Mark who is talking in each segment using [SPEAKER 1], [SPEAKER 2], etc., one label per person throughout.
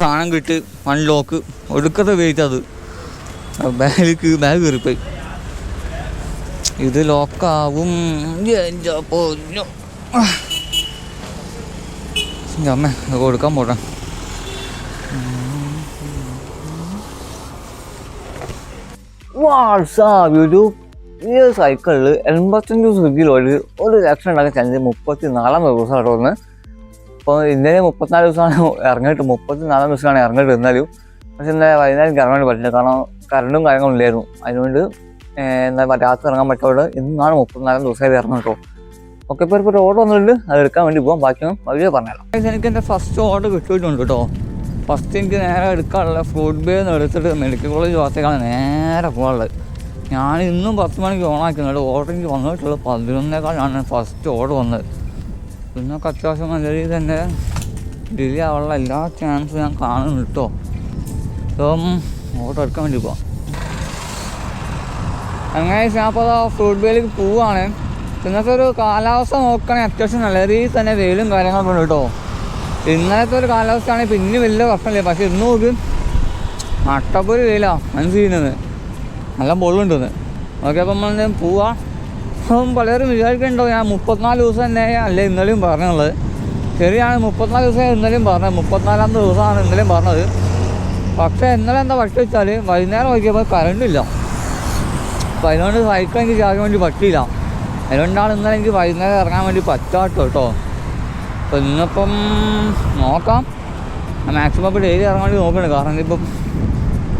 [SPEAKER 1] സാധനം കിട്ടി അൺലോക്ക് ഒടുക്കത്തെ വെയിറ്റ് അത്. ബാഗ് ബാഗ് കയറിപ്പോയി. ഇത് ലോക്കാവും അമ്മ കൊടുക്കാൻ പോട്ടെ. വാട്സാപ്പ് ഈ സൈക്കിളിൽ എൺപത്തഞ്ച് ദിവസം കിലോയിൽ ഒരു ലക്ഷം ഉണ്ടാക്കാൻ ചാൻസ് മുപ്പത്തി നാലാം ദിവസം കേട്ടോ അപ്പോൾ ഇന്നലെ മുപ്പത്തിനാല് ദിവസമാണ് ഇറങ്ങിയിട്ട് മുപ്പത്തി നാലാം ദിവസമാണ് ഇറങ്ങിയിട്ട് എന്നാലും പക്ഷെ ഇന്നലെ വൈകുന്നേരം ഇറങ്ങാൻ പറ്റില്ല. കാരണം കറണ്ടും കാര്യങ്ങളും ഇല്ലായിരുന്നു. അതിനുകൊണ്ട് ഏഹ്, എന്താ രാത്രി ഇറങ്ങാൻ പറ്റാതെ ഇന്നാണ് മുപ്പത്തിനാലാം ദിവസമായിട്ട് ഇറങ്ങും കേട്ടോ ഓക്കെ ഇപ്പോൾ ഇപ്പോൾ ഓർഡർ വന്നിട്ടുണ്ട്. അത് എടുക്കാൻ വേണ്ടി പോകാം ബാക്കി വലിയ പറഞ്ഞുതരാം. എനിക്ക് എന്റെ ഫസ്റ്റ് ഓർഡർ കിട്ടിയിട്ടുണ്ട് കേട്ടോ ഫസ്റ്റ് എനിക്ക് നേരെ എടുക്കാനുള്ള ഫ്രൂട്ട് ബേ എന്ന് എടുത്തിട്ട് മെഡിക്കൽ കോളേജ് ഭാഗത്തേക്കാണ് നേരെ പോകാനുള്ളത് ഞാൻ ഇന്നും പത്ത് മണിക്ക് ഓണാക്കുന്നുണ്ട് ഓർഡർ എനിക്ക് വന്നിട്ടുള്ളത് പതിനൊന്നേക്കാളാണ് ഫസ്റ്റ് ഓർഡർ വന്നത്. ഒക്കെ അത്യാവശ്യം നല്ല രീതിയിൽ തന്നെ ഡിലേ ആവാനുള്ള എല്ലാ ചാൻസും ഞാൻ കാണുന്നു കേട്ടോ അപ്പം ഓട്ടോ എടുക്കാൻ വേണ്ടി പോവാം. അങ്ങനെ ഞാൻ അപ്പോൾ ഫ്രൂട്ട് ബേയിലേക്ക് പോവുകയാണ് ഇന്നത്തെ ഒരു കാലാവസ്ഥ നോക്കുകയാണെങ്കിൽ അത്യാവശ്യം നല്ല രീതിയിൽ തന്നെ വെയിലും കാര്യങ്ങളൊക്കെ ഉണ്ട് കേട്ടോ ഇന്നലത്തെ ഒരു കാലാവസ്ഥയാണെങ്കിൽ പിന്നെ വലിയ പ്രശ്നമില്ല പക്ഷെ ഇന്ന് നോക്ക് അട്ടപ്പൊരു വെയിലാണ് മനസ്സിലാക്കുന്നത് നല്ല പൊള്ളുണ്ടെന്ന് ഓക്കെ അപ്പം നമ്മൾ പോവാം. അപ്പം പലരും വിചാരിക്കുന്നുണ്ടോ ഞാൻ മുപ്പത്തിനാല് ദിവസം തന്നെ അല്ലേ ഇന്നലെയും പറഞ്ഞുള്ളത് ശരിയാണ് മുപ്പത്തിനാല് ദിവസം ഇന്നലെയും പറഞ്ഞത് മുപ്പത്തിനാലാമത്തെ ദിവസമാണ് ഇന്നലെയും പറഞ്ഞത്. പക്ഷേ ഇന്നലെ എന്താ പക്ഷേ വെച്ചാൽ വൈകുന്നേരം നോക്കിയപ്പോൾ കറണ്ടില്ല അപ്പം അതിനോട് സൈക്കിൾ എനിക്ക് ചാകാൻ വേണ്ടി പറ്റിയില്ല. അതുകൊണ്ടാണ് ഇന്നലെ എനിക്ക് വൈകുന്നേരം ഇറങ്ങാൻ വേണ്ടി പറ്റാട്ടോ കേട്ടോ. അപ്പം ഇന്നിപ്പം നോക്കാം. മാക്സിമം ഇപ്പോൾ ഡെയിലി ഇറങ്ങാൻ വേണ്ടി നോക്കുന്നുണ്ട്. കാരണം ഇപ്പം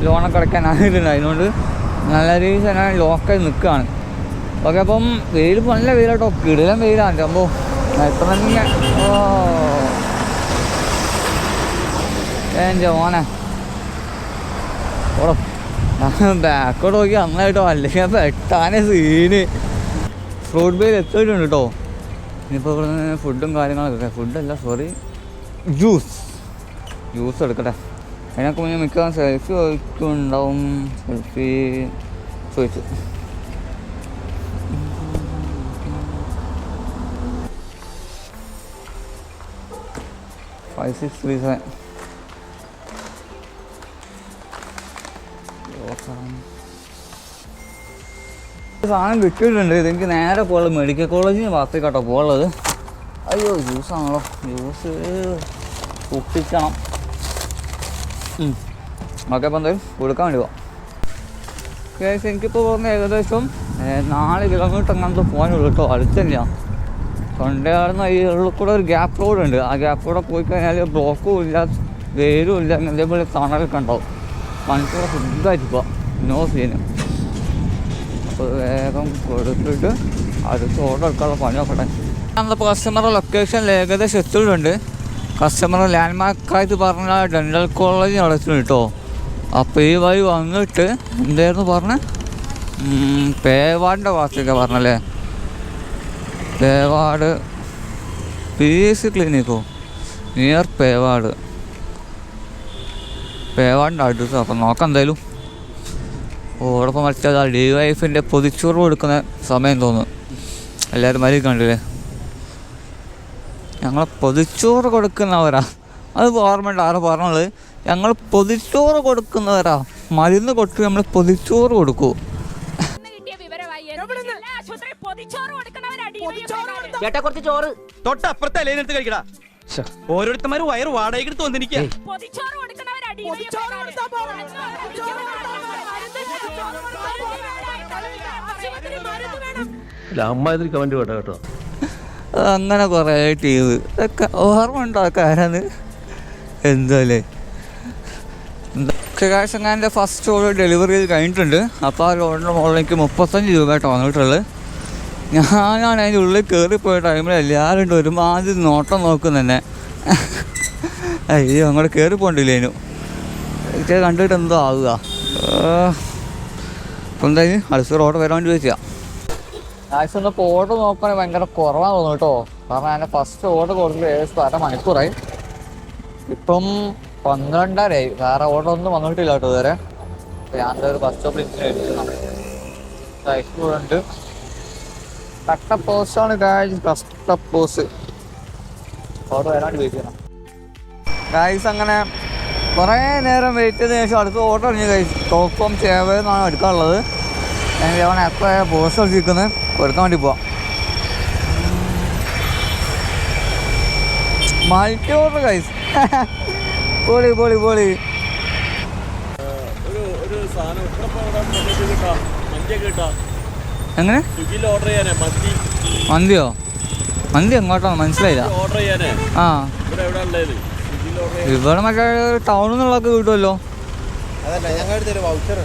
[SPEAKER 1] ലോണൊക്കെ അടയ്ക്കാൻ ആയിട്ടുണ്ട് അതിനോണ്ട് നല്ല രീതിയിൽ തന്നെ ലോക്കായി നിൽക്കുകയാണ്. ഓക്കെ അപ്പം വെയിൽ ഇപ്പം നല്ല വെയിലാട്ടോ. കിടിലം വെയിലാണ്. അപ്പോൾ എത്ര തന്നെ ഓ. എന്റെ മോനെ. ഓടോ ബാക്കോട്ട് നോക്കി നന്നായിട്ടോ. അല്ലെങ്കിൽ പെട്ടാനെ സീന് ഫ്രൂട്ട് ബേയിൽ എത്തിയിട്ടുണ്ട് കേട്ടോ? ഇനിയിപ്പോൾ ഇവിടെ ഫുഡും കാര്യങ്ങളൊക്കെ ഫുഡല്ല സോറി ജ്യൂസ് ജ്യൂസ് എടുക്കട്ടെ. അതിനൊക്കെ മുന്നേ മിക്കവാറും സെൽഫി ചോദിക്കുന്നുണ്ടാവും സെൽഫി ചോദിച്ചു. ഫൈവ് സിക്സ് ത്രീ സെവൻ സാധനം കിട്ടിയിട്ടുണ്ട്. നേരെ പോകുള്ളത് മെഡിക്കൽ കോളേജിന് ഭാഗത്തേക്ക് കേട്ടോ പോകുള്ളത് അയ്യോ ജ്യൂസാണല്ലോ ജ്യൂസ് സൂക്ഷിക്കണം. ഓക്കെ അപ്പം എന്തായാലും കൊടുക്കാൻ വേണ്ടി പോവാം. കേസ് എനിക്കിപ്പോൾ പറഞ്ഞ ഏകദേശം നാല് കിലോമീറ്റർ അങ്ങനത്തെ പോകാനുള്ളൂ കേട്ടോ. അടുത്ത് ഈ ഉള്ളിൽ കൂടെ ഒരു ഗ്യാപ്പ് റോഡ് ഉണ്ട്. ആ ഗ്യാപ്പ് റോഡ് പോയി കഴിഞ്ഞാൽ ബ്ലോക്കും ഇല്ല വേരും ഇല്ല ഇതേപോലെ തണലൊക്കെ ഉണ്ടാവും. ഫുഡായിട്ട് പോവാം. നോ സീന് അപ്പോൾ വേഗം കൊടുത്തിട്ട് അടുത്ത് ഓർഡർ എടുക്കാനുള്ള പണി നോക്കട്ടെ. നമ്മളിപ്പോൾ കസ്റ്റമറുടെ ലൊക്കേഷൻ ഏകദേശം എത്തിയിട്ടുണ്ട് കസ്റ്റമർ ലാൻഡ് മാർക്കായിട്ട് പറഞ്ഞ ഡെന്റൽ കോളേജ് നടത്തുന്നു കേട്ടോ. അപ്പോൾ ഈ വഴി വന്നിട്ട് എന്തായിരുന്നു പറഞ്ഞത് പേവാടിന്റെ ഭാഗത്തേക്കാണ് പറഞ്ഞല്ലേ? പേവാട്. പി എസ് ക്ലിനിക്കോ നിയർ പേവാട്. പേവാടിന്റെ അടുത്ത് അപ്പം നോക്കാം എന്തായാലും. ഓടൊപ്പം മറ്റേ ഡി വൈഫിന്റെ പൊതിച്ചോറ് കൊടുക്കുന്ന സമയം തോന്നുന്നു. എല്ലാവരും മരി കണ്ടില്ലേ? ഞങ്ങൾ പൊതിച്ചോറ് കൊടുക്കുന്നവരാ. അത് ഓർമ്മയുണ്ട് ആറ് പറഞ്ഞത്? ഞങ്ങൾ പൊതിച്ചോറ് കൊടുക്കുന്നവരാ. മരുന്ന് കൊട്ടി നമ്മൾ പൊതിച്ചോറ് കൊടുക്കൂ
[SPEAKER 2] ഇന്ന് കിട്ടിയ വിവരമായി എല്ലാ ആശുപത്രി പൊതിച്ചോറ് കൊടുക്കുന്നവരടി
[SPEAKER 3] ചേട്ടാ കുറച്ച് ചോറ്.
[SPEAKER 4] തൊട്ടപ്പുറത്തെ എടുത്ത് കഴിക്കടാ. ഓരോരുത്തന്മാര് വയറ് വാടകയ്ക്ക് എടുത്ത് വന്നിരിക്കുക
[SPEAKER 5] കമന്റ് കേട്ടോ
[SPEAKER 1] അങ്ങനെ കുറേ ടീവ് ഇതൊക്കെ ഓർമ്മ ഉണ്ടോ ആരാന്ന് എന്തല്ലേ ക്ഷകാശങ്ങാന്റെ ഫസ്റ്റ് ഓർഡർ ഡെലിവറി ചെയ്ത് കഴിഞ്ഞിട്ടുണ്ട്. അപ്പോൾ ആ ലോണിന്റെ മുകളിലേക്ക് മുപ്പത്തഞ്ച് രൂപ ആയിട്ട് വന്നിട്ടുള്ളത്. ഞാനാണ് അതിന്റെ ഉള്ളിൽ കയറിപ്പോയ ടൈമിൽ എല്ലാവരും ഉണ്ട് ഒരുമാതിരി നോട്ടം നോക്കും തന്നെ. അയ്യോ അങ്ങോട്ട് കയറി പോകണ്ടില്ലേനു കണ്ടിട്ട് എന്തോ ആവുക. അപ്പോൾ എന്തായാലും അടുത്ത റോഡ് വരാൻ വേണ്ടി ചോദിച്ചാൽ ആക്ച്വലി ഇന്നിപ്പോൾ ഓർഡർ നോക്കുകയാണെങ്കിൽ ഭയങ്കര കുറവാണ് തോന്നുന്നു കേട്ടോ. കാരണം ഞാൻ ഫസ്റ്റ് ഓർഡർ കൊടുത്തിട്ട് ഏകദേശം അര മണിക്കൂറായി ഇപ്പം പന്ത്രണ്ടരയായി വേറെ ഓർഡർ ഒന്നും വന്നിട്ടില്ല കേട്ടോ ഇതുവരെ. ഞാൻ ഒരു ബസ് സ്റ്റോപ്പിൽ ഉണ്ട്. കട്ട പോസ്റ്റാണ് കഷ്ട പോസ് ഓട്ടോ വരാണ്ട് വെയിറ്റ് ചെയ്യണം ഗൈസ് അങ്ങനെ കുറേ നേരം വെയിറ്റ് ചെയ്തതിന് ശേഷം അടുത്ത ഓട്ടോ ഇറങ്ങി ഗായ്സ് ടോപ്പ് ഫോം ചേവെന്നാണ് എടുക്കാനുള്ളത്. ഞാൻ അവൻ എത്ര പോസ് അടിച്ചിരിക്കുന്നത് കൊടുക്കാൻ വേണ്ടി പോവാം. മൾട്ടി ഓർഡർ ഗൈസ് പൊളി പൊളി പൊളി.
[SPEAKER 6] ഒരു ഒരു സാധനം മറ്റേ കിട്ടാം. മന്തിയൊക്കെ കിട്ടാം.
[SPEAKER 1] എങ്ങനെ? മന്തിയോ? മന്തി എങ്ങോട്ടാണ്? മനസ്സിലായില്ല.
[SPEAKER 6] ഓർഡർ ചെയ്യാനേ?
[SPEAKER 1] ആ.
[SPEAKER 6] ഇവിടെ
[SPEAKER 1] മറ്റേ ടൗണിൽ നിന്നുള്ളതൊക്കെ കിട്ടുമല്ലോ.
[SPEAKER 7] വൗച്ചർ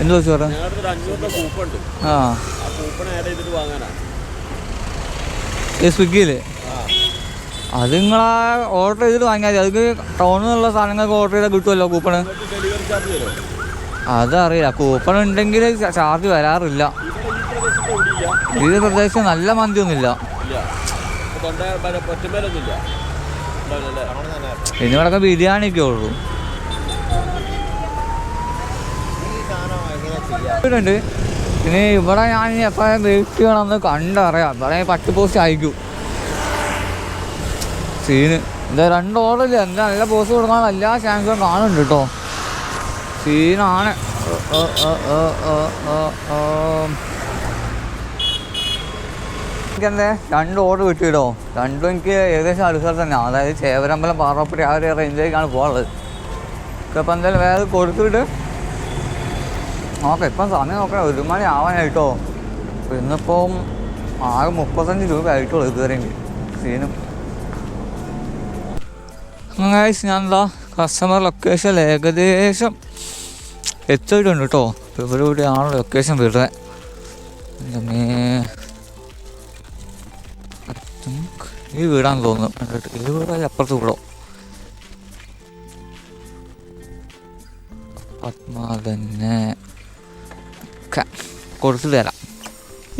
[SPEAKER 1] എന്ത്
[SPEAKER 6] ഉണ്ട്.
[SPEAKER 1] ആ.
[SPEAKER 6] ആ കൂപ്പൺ ആഡ് ചെയ്തിട്ട് വാങ്ങാനാ.
[SPEAKER 1] ഈ സ്വിഗ്ഗിയിൽ? അത് നിങ്ങൾ ഓർഡർ ചെയ്തിട്ട് വാങ്ങിയാൽ മതി. അത് ടൗണിൽ നിന്നുള്ള സാധനങ്ങൾക്ക് ഓർഡർ ചെയ്താൽ കിട്ടുമല്ലോ കൂപ്പണ് അതറിയില്ല. കൂപ്പൺ ഉണ്ടെങ്കിൽ ചാർജ് വരാറില്ല.
[SPEAKER 6] ഈ പ്രദേശത്ത്
[SPEAKER 1] നല്ല മന്തിയൊന്നുമില്ല.
[SPEAKER 6] ഇല്ല ഇപ്പൊ തൊണ്ട പൊറ്റമേലൊന്നും ഇല്ല ഉണ്ടാവില്ലല്ലേ
[SPEAKER 1] ഇനി ഇവിടെയൊക്കെ ബിരിയാണിയൊക്കെ ഉള്ളൂ. ണ്ട് ഇനി ഇവിടെ ഞാൻ ഇനി എപ്പോഴും വെയിറ്റ് ചെയ്യണമെന്ന് കണ്ടറിയാം. ഇവിടെ പത്ത് പോസ്റ്റ് അയക്കും. സീന്. എന്താ രണ്ട് ഓർഡറില്ല എന്താ നല്ല പോസ്റ്റ് കൊടുക്കാൻ എല്ലാ ചാൻസും കാണുന്നുണ്ട് കേട്ടോ സീനാണ്. എന്തേ. എനിക്കെന്തേ രണ്ട് ഓർഡർ കിട്ടിയിട്ടോ? രണ്ടും എനിക്ക് ഏകദേശം അടുത്ത തന്നെ. അതായത് ചേവരമ്പലം പാറപ്പടി ആ ഒരു റേഞ്ചിലേക്കാണ് പോകാനുള്ളത് ഇപ്പം എന്തായാലും വേറെ കൊടുത്തിട്ട് നോക്കാം. ഇപ്പം സമയം നോക്കണം ഒരു മണി ആവാനായിട്ടോ. ഇന്നിപ്പം ആകെ മുപ്പത്തഞ്ച് രൂപ ആയിട്ടുള്ളൂ ഇതുവരെ സീനും. ഗൈസ് ഞാൻ എന്താ കസ്റ്റമർ ലൊക്കേഷൻ ഏകദേശം എത്തിയിട്ടുണ്ട് കേട്ടോ ഇപ്പോൾ ഇവിടെ ഇവിടെയാണ് ലൊക്കേഷൻ വരുന്നത്. ഈ വീടാന്ന് തോന്നുന്നു. ഈ വീടായി അപ്പുറത്ത് വീടോ പത്മാതന്നെ കൊടുത്തിട്ട് തരാം.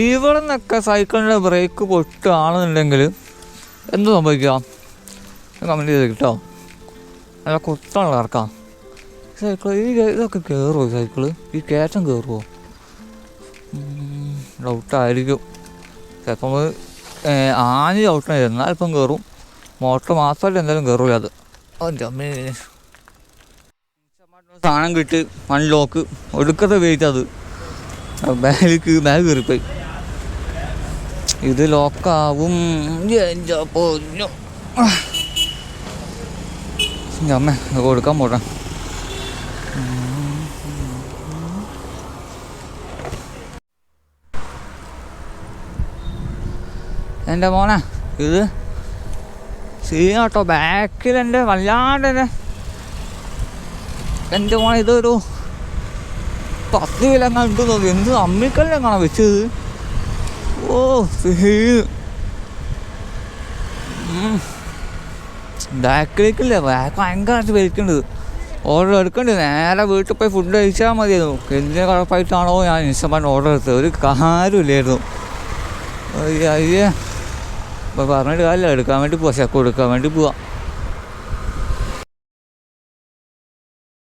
[SPEAKER 1] ഇവിടെ നിന്നൊക്കെ സൈക്കിളിന്റെ ബ്രേക്ക് പൊട്ടുകയാണെന്നുണ്ടെങ്കിൽ എന്ത് സംഭവിക്കുക കമന്റ് ചെയ്ത് കിട്ടോ. നല്ല കുത്താണ് ഇറക്കാം സൈക്കിൾ ഈ ഇതൊക്കെ കയറുമോ സൈക്കിൾ ഈ കയറ്റം കയറുമോ ഡൗട്ടായിരിക്കും ചിലപ്പം ആഞ്ഞ് ഡൗട്ടാണ് എന്നാൽ ഇപ്പം കയറും മോട്ടർ മാത്രമല്ല എന്തായാലും കയറൂല അത് സാധനം കിട്ടി അൺലോക്ക് ഒടുക്കത്തെ വെയിറ്റ് അത് ബാഗിലേക്ക് ബാഗ് കയറിപ്പോയി ഇത് ലോക്കാവും അമ്മ കൊടുക്കാൻ പോട്ടെ എന്റെ മോനെ? ഇത് സീനാട്ടോ ബാക്കിൽ എന്റെ വല്ലാണ്ട് തന്നെ എന്റെ മോനെ ഇതൊരു പത്ത് കിലോ എങ്ങനെ ഉണ്ട് തോന്നി എന്ത് അമ്മിക്കല്ലെങ്ങാണോ വെച്ചത്? ഓ സീ ബാക്കിലേക്കില്ലേ? ബാക്ക് ഭയങ്കരമായിട്ട് വലിക്കേണ്ടത്. ഓർഡർ എടുക്കണ്ടേ. നേരെ വീട്ടിൽ പോയി ഫുഡ് കഴിച്ചാൽ മതിയായിരുന്നു. എന്തിനു കുഴപ്പമായിട്ടാണോ ഞാൻ ഇൻസ്റ്റമാൻ ഓർഡർ എടുത്തത്? ഒരു കാര്യമില്ലായിരുന്നു. അയ്യ ഇപ്പോൾ പറഞ്ഞിട്ട് കാര്യമില്ല. എടുക്കാൻ വേണ്ടി പോവാം. ചെക്ക് കൊടുക്കാൻ വേണ്ടി പോവാം.